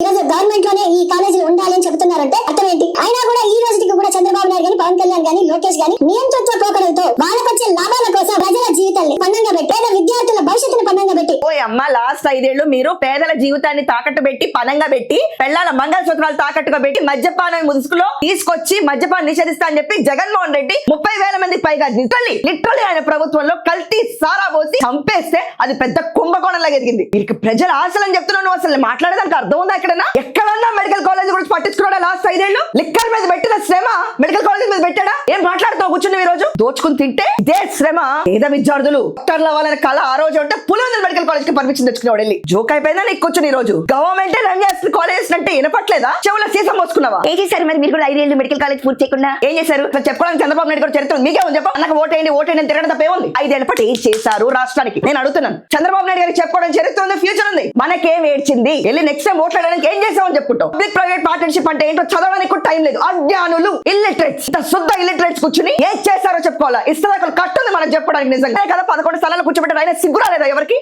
ఈరోజు గవర్నమెంట్లోనే ఈ కాలేజీలు ఉండాలి అని చెబుతున్నారంటే అర్థం ఏంటి అయినా కూడా ఈ రోజుకి కూడా చంద్రబాబు నాయుడు గాని పవన్ కళ్యాణ్ గాని లోకేష్ గాని నియంతృత్వ పోకడలతో వాళ్ళకొచ్చే లాభాల కోసం ప్రజల జీవితాన్ని పన్నంగా పెట్టి పేద విద్యార్థుల భవిష్యత్తుని పన్నంగా పెట్టి ఓ అమ్మ లాస్ట్ ఐదేళ్ళు మీరు పేదల జీవితాన్ని తాకట్టు పెట్టి పనంగా పెట్టి పెళ్ళాల మంగళసూత్రాలు తాకట్టుగా పెట్టి మద్యపానం ముసుగులో తీసుకొచ్చి మద్యపానం నిషేధిస్తా అని చెప్పి జగన్మోహన్ రెడ్డి ముప్పై వేల మంది పైగా లిటరలీ లిటరలీ ఆయన ప్రభుత్వంలో కల్తీ సారా పోసి చంపేస్తే అది పెద్ద కుంభకోణంలాగా ఎదిగింది. వీరికి ప్రజల ఆశలని చెప్తున్నావు నువ్వు అసలు. మాట్లాడడానికి అర్థం ఉందా ఎక్కడన్నా ఎక్కడన్నా మెడికల్ కాలేజ్ గురించి పట్టించుకోవడం లాస్ట్ ఐదేళ్ళు లిక్కర్ మీద పెట్టిన శ్రమ మెడికల్ కాలేజ్ మీద పెట్టాడా? ఏం మాట్లాడుతావు కూర్చుని ఈ రోజు దోచుకుని తింటే ఇదే శ్రమ. పేద విద్యార్థులు డాక్టర్లు అవ్వాలనే కళ ఆ రోజు అంటే పులి మెడికల్ కాలేజ్కి పర్మిషన్ తెచ్చుకునేవాడు వెళ్ళి. జోక్ అయిపోయిందా నీకు కూర్చుని ఈ రోజు? గవర్నమెంట్ రన్ చేస్తున్న కాలేజ్ అంటే వినపట్లేదా? చెవుల సీసం మోసుకున్నావా? ఏం చేశారు మరి మీరు కూడా ఐదేళ్ళు మెడికల్ కాలేజ్ పూర్తి చేయకుండా? ఏం చేశారు? అసలు చెప్పుకోవడానికి చంద్రబాబు నాయుడు గారు చరిత్ర. మీకే ఉంది చెప్ప? ఓటేయండి ఓటేయండి అని తిరగడం తప్పే ఉంది ఐదేళ్ళ పాటు ఏం చేశారు రాష్ట్రానికి? నేను అడుగుతున్నాను. చంద్రబాబు నాయుడు గారికి చెప్పుకోవడం చరిత్ర ఉంది ఫ్యూచర్ ఉంది. మనకేం ఏడ్చింది? వెళ్ళి నెక్స్ట్ టైం ఓట్లాడడానికి ఏం చేసామని చెప్పుకుంటాం పబ్లిక్ ప్రైవేట్ పార్ట్నర్షిప్ అంటే ఏంటో చదవడానికి కూడా టైం లేదు. అజ్ఞానులు ఇల్లిటరేట్స్ శుద్ధ ఇల్లిటరేట్స్ కూర్చుని ఏం చేశారో చెప్పుకోవాలా? ఇస్తరాకులు కట్టుంది మనం చెప్పడానికి నిజంగా. కదా పదకొండు స్థలాలు కూర్చోబెట్టారు. ఆయన సిగ్గురా లేదా ఎవరికి?